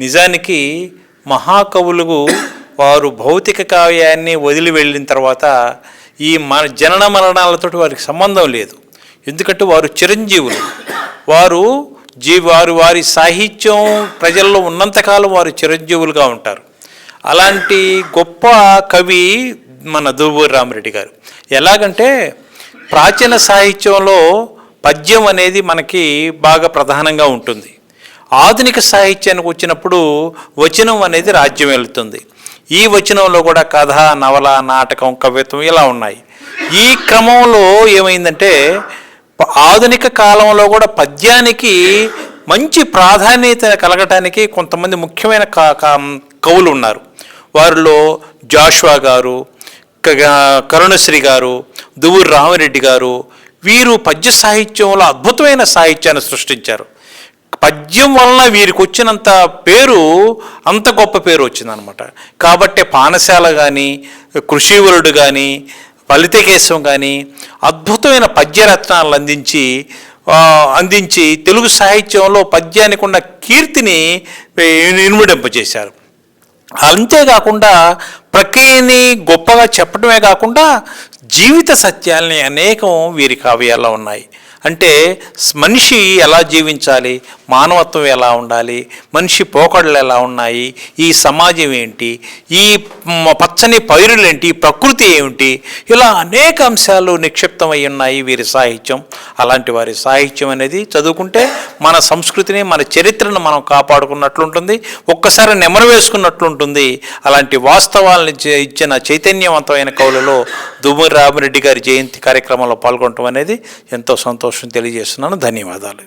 నిజానికి మహాకవులు వారు భౌతిక కావ్యాన్ని వదిలి వెళ్ళిన తర్వాత ఈ మన జనన మరణాలతో వారికి సంబంధం లేదు. ఎందుకంటే వారు చిరంజీవులు. వారు జీ వారు వారి సాహిత్యం ప్రజల్లో ఉన్నంతకాలం వారు చిరంజీవులుగా ఉంటారు. అలాంటి గొప్ప కవి మన దువ్వూరి రామరెడ్డి గారు. ఎలాగంటే ప్రాచీన సాహిత్యంలో పద్యం అనేది మనకి బాగా ప్రధానంగా ఉంటుంది. ఆధునిక సాహిత్యానికి వచ్చినప్పుడు వచనం అనేది రాజ్యం వెళుతుంది. ఈ వచనంలో కూడా కథ నవల నాటకం కవిత్వం ఇలా ఉన్నాయి. ఈ క్రమంలో ఏమైందంటే ఆధునిక కాలంలో కూడా పద్యానికి మంచి ప్రాధాన్యత కలగటానికి కొంతమంది ముఖ్యమైన కా కా- కవులు ఉన్నారు. వారిలో జాషువా గారు క- కరుణశ్రీ గారు దువ్వూరు రామరెడ్డి గారు వీరు పద్య సాహిత్యంలో అద్భుతమైన సాహిత్యాన్ని సృష్టించారు. పద్యం వలన వీరికి వచ్చినంత పేరు అంత గొప్ప పేరు వచ్చిందనమాట కాబట్టి పానశాల కానీ కృషివరుడు కానీ ఫలితకేశం కానీ అద్భుతమైన పద్యరత్నాలను అందించి అందించి తెలుగు సాహిత్యంలో పద్యానికి ఉన్న కీర్తిని ఇనుమడింపజేశారు. అంతేకాకుండా ప్రక్రియని గొప్పగా చెప్పడమే కాకుండా జీవిత సత్యాల్ని అనేకం వీరి కావ్యాల్లో ఉన్నాయి. అంటే మనిషి ఎలా జీవించాలి? మానవత్వం ఎలా ఉండాలి? మనిషి పోకడలు ఎలా ఉన్నాయి? ఈ సమాజం ఏంటి? ఈ పచ్చని పైరులేంటి? ఏంటి ప్రకృతి ఏమిటి? ఇలా అనేక అంశాలు నిక్షిప్తమై ఉన్నాయి వీరి సాహిత్యం. అలాంటి వారి సాహిత్యం అనేది చదువుకుంటే మన సంస్కృతిని మన చరిత్రను మనం కాపాడుకున్నట్లుంటుంది. ఒక్కసారి నెమరు వేసుకున్నట్లుంటుంది. అలాంటి వాస్తవాలను ఇచ్చే- ఇచ్చిన చైతన్యవంతమైన కవులలో దుమ్మూరి రామిరెడ్డి గారి జయంతి కార్యక్రమంలో పాల్గొనడం అనేది ఎంతో సంతోషం తెలియజేస్తున్నాను. ధన్యవాదాలు.